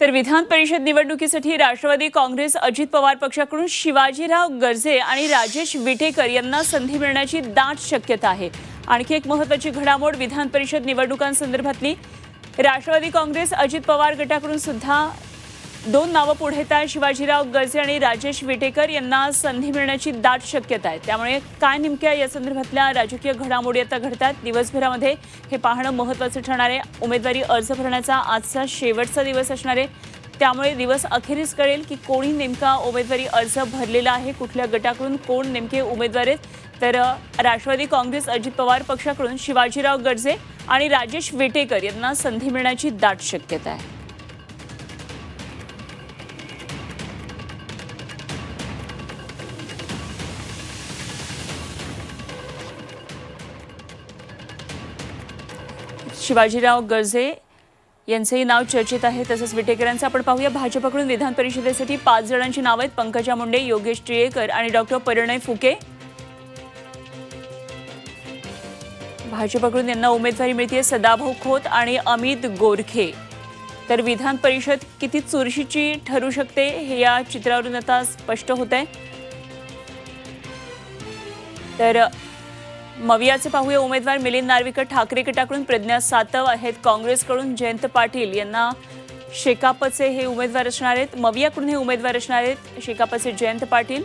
तर विधान परिषद निवडणुकीसाठी राष्ट्रवादी काँग्रेस अजित पवार पक्षाकडून शिवाजीराव गर्जे आणि राजेश विटेकर यांना संधी मिळण्याची दाट शक्यता आहे. आणखी एक महत्वाची घडामोड विधान परिषद निवडणुकांसंदर्भातली. राष्ट्रवादी काँग्रेस अजित पवार गटाकडून सुद्धा दोन नावं पुढे येत आहेत शिवाजीराव गर्जे आणि राजेश विटेकर यांना संधी मिळण्याची दाट शक्यता आहे. त्यामुळे काय नेमक्या या संदर्भातल्या राजकीय घडामोडी आता घडतात? दिवसभरामध्ये हे पाहणं महत्त्वाचं ठरणार आहे. उमेदवारी अर्ज भरण्याचा आजचा शेवटचा दिवस असणार आहे. त्यामुळे दिवस अखेरीस कळेल की कोणी नेमका उमेदवारी अर्ज भरलेला आहे कुठल्या गटाकडून कोण नेमके उमेदवार आहेत. तर राष्ट्रवादी काँग्रेस अजित पवार पक्षाकडून शिवाजीराव गर्जे आणि राजेश विटेकर यांना संधी मिळण्याची दाट शक्यता आहे. शिवाजीराव गर्जे यांचंही नाव चर्चेत आहे. तसंच विटेकरांचं आपण पाहूया. भाजपकडून विधान परिषदेसाठी पाच जणांची नावं आहेत. पंकजा मुंडे योगेश टिळेकर आणि डॉक्टर परिणय फुके. भाजपकडून यांना उमेदवारी मिळते सदाभाऊ खोत आणि अमित गोरखे. तर विधान परिषद किती चुरशीची ठरू शकते हे या चित्रावरून आता स्पष्ट होत आहे तर मवियाचे पाहूया उमेदवार मिलिंद नार्विकर ठाकरे गटाकडून प्रज्ञा सातव आहेत. काँग्रेसकडून जयंत पाटील यांना शेकापचे हे उमेदवार असणार आहेत. मवियाकडून हे उमेदवार असणार आहेत. शेकापचे जयंत पाटील.